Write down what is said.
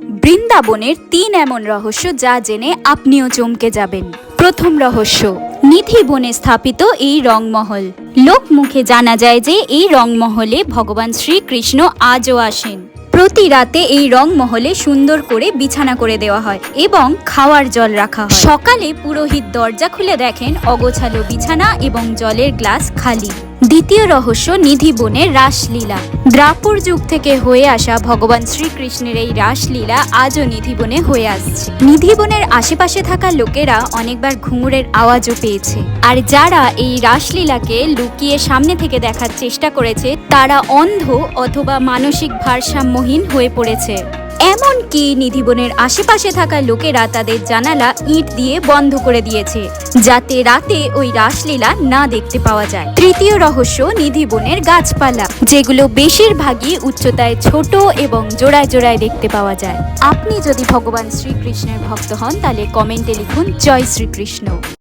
বৃন্দাবনের তিন এমন রহস্য যা জেনে আপনিও চমকে যাবেন। প্রথম রহস্য, নিধি বনে স্থাপিত এই রংমহল। লোকমুখে জানা যায় যে এই রংমহলে ভগবান শ্রীকৃষ্ণ আজও আসেন। প্রতি রাতে এই রংমহলে সুন্দর করে বিছানা করে দেওয়া হয় এবং খাওয়ার জল রাখা হয়। সকালে পুরোহিত দরজা খুলে দেখেন অগোছালো বিছানা এবং জলের গ্লাস খালি। দ্বিতীয় রহস্য, নিধি বনের রাসলীলা। দ্রাপর যুগ থেকে হয়ে আসা ভগবান শ্রীকৃষ্ণের এই রাসলীলা আজও নিধিবনে হয়ে আসছে। নিধিবনের আশেপাশে থাকা লোকেরা অনেকবার ঘুঙুরের আওয়াজও পেয়েছে। আর যারা এই রাসলীলাকে লুকিয়ে সামনে থেকে দেখার চেষ্টা করেছে, তারা অন্ধ অথবা মানসিক ভারসাম্যহীন হয়ে পড়েছে। এমনকি নিধিবনের আশেপাশে থাকা লোকেরা তাদের জানালা ইট দিয়ে বন্ধ করে দিয়েছে, যাতে রাতে ওই রাসলীলা না দেখতে পাওয়া যায়। তৃতীয় রহস্য, নিধিবনের গাছপালা, যেগুলো বেশিরভাগই উচ্চতায় ছোট এবং জোড়ায় জোড়ায় দেখতে পাওয়া যায়। আপনি যদি ভগবান শ্রীকৃষ্ণের ভক্ত হন, তাহলে কমেন্টে লিখুন, জয় শ্রীকৃষ্ণ।